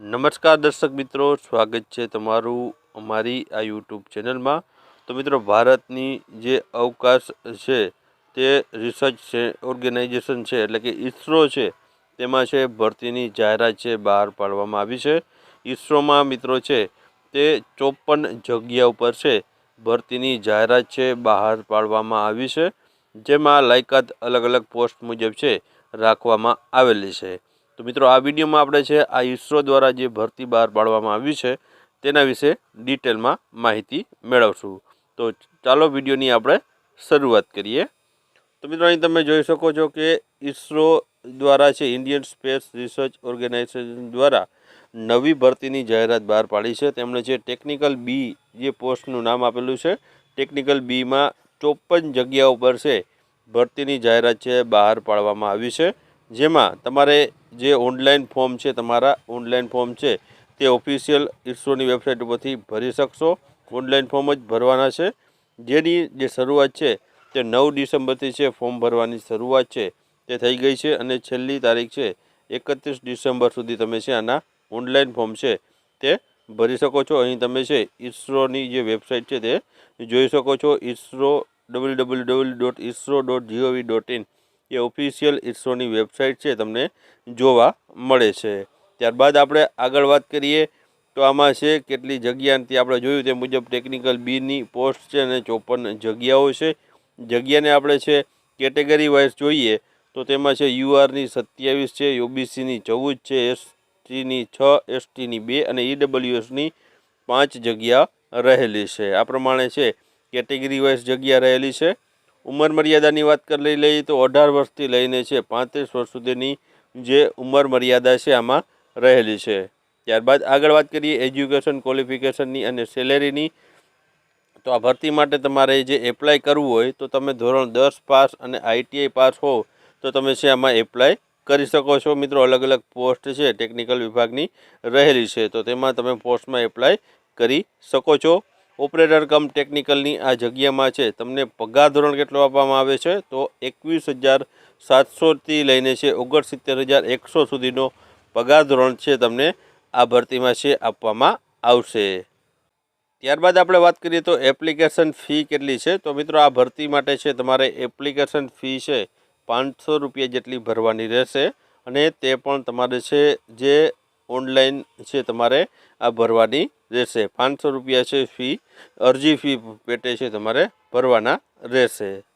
નમસ્કાર દર્શક મિત્રો, સ્વાગત છે તમારું અમારી આ યુટ્યુબ ચેનલમાં. તો મિત્રો, ભારતની જે અવકાશ છે તે રિસર્ચ છે ઓર્ગેનાઇઝેશન છે, એટલે કે ઇસરો છે, તેમાં છે ભરતીની જાહેરાત છે, બહાર પાડવામાં આવી છે. ઇસરોમાં મિત્રો છે તે ચોપન જગ્યા ઉપર છે ભરતીની જાહેરાત છે, બહાર પાડવામાં આવી છે. જેમાં લાયકાત અલગ અલગ પોસ્ટ મુજબ છે રાખવામાં આવેલી છે. તો મિત્રો, આ વિડીયોમાં આપણે છે, આ ઇસરો દ્વારા જે ભરતી બહાર પાડવામાં આવી છે, તેના વિશે ડિટેલમાં માહિતી મેળવશું. તો ચાલો વિડીયોની આપણે શરૂઆત કરીએ. તો મિત્રો, અહીં તમે જોઈ શકો છો કે ઇસરો દ્વારા છે, ઇન્ડિયન સ્પેસ રિસર્ચ ઓર્ગેનાઇઝેશન દ્વારા નવી ભરતીની જાહેરાત બહાર પાડી છે. તેમણે જે ટેકનિકલ બી જે પોસ્ટનું નામ આપેલું છે, ટેકનિકલ બીમાં ચોપન જગ્યા ઉપર છે, ભરતીની જાહેરાત છે, બહાર પાડવામાં આવી છે. જેમાં તમારે જે ઓનલાઈન ફોર્મ છે, તમારા ઓનલાઈન ફોર્મ છે, તે ઓફિશિયલ ઇસરોની વેબસાઇટ ઉપરથી ભરી શકશો. ઓનલાઈન ફોર્મ જ ભરવાના છે. જેની જે શરૂઆત છે, તે નવ ડિસેમ્બરથી છે, ફોર્મ ભરવાની શરૂઆત છે, તે થઈ ગઈ છે અને છેલ્લી તારીખ છે, એકત્રીસ ડિસેમ્બર સુધી તમે છે, આના ઓનલાઈન ફોર્મ છે, તે ભરી શકો છો. અહીં તમે છે ઇસરોની જે વેબસાઇટ છે, તે જોઈ શકો છો ISRO W W W dot ISRO dot G O V dot in. A official ઇસરોની વેબસાઇટ છે, તમને જોવા મળે છે. ત્યારબાદ આપણે આગળ વાત કરીએ તો આમાં છે કેટલી જગ્યાથી આપણે જોયું તે મુજબ ટેકનિકલ બીની પોસ્ટ છે અને ચોપન જગ્યાઓ છે. જગ્યાને આપણે છે કેટેગરી વાઇઝ જોઈએ તો તેમાં છે યુઆરની સત્યાવીસ છે ઓબીસીની ચૌદ છે એસટીની છ એસટીની બે અને ઈડબ્લ્યુએસની પાંચ જગ્યા રહેલી છે. આ પ્રમાણે છે કેટેગરી વાઇઝ જગ્યા રહેલી છે. ઉંમર મર્યાદાની વાત કરી લઈ લઈએ તો અઢાર વર્ષથી લઈને છે, પાંત્રીસ વર્ષ સુધીની જે ઉંમર મર્યાદા છે આમાં રહેલી છે. ત્યારબાદ આગળ વાત કરીએ એજ્યુકેશન ક્વોલિફિકેશનની અને સેલેરીની. તો આ ભરતી માટે તમારે જે એપ્લાય કરવું હોય તો તમે ધોરણ દસ પાસ અને આઈટીઆઈ પાસ હો તો તમે છે આમાં એપ્લાય કરી શકો છો. મિત્રો, અલગ અલગ પોસ્ટ છે, ટેકનિકલ વિભાગની રહેલી છે. તો તેમાં તમે પોસ્ટમાં એપ્લાય કરી શકો છો. ઓપરેટર કમ ટેકનિકલની આ જગ્યામાં છે. તમને પગાર ધોરણ કેટલો આપવામાં આવે છે? તો એકવીસ હજાર સાતસોથી લઈને છે, ઓગણસિત્તેર હજાર એકસો સુધીનો પગાર ધોરણ છે તમને આ ભરતીમાં છે, આપવામાં આવશે. ત્યારબાદ આપણે વાત કરીએ તો એપ્લિકેશન ફી કેટલી છે? તો મિત્રો આ ભરતી માટે છે તમારે એપ્લિકેશન ફી છે પાંચસો રૂપિયા જેટલી ભરવાની રહેશે અને તે પણ તમારે છે જે ઓનલાઈન છે તમારે આ ભરવાની રહેશે. પાંચસો રૂપિયા છે ફી. અરજી ફી પેટે છે તમારે ભરવાના રહેશે.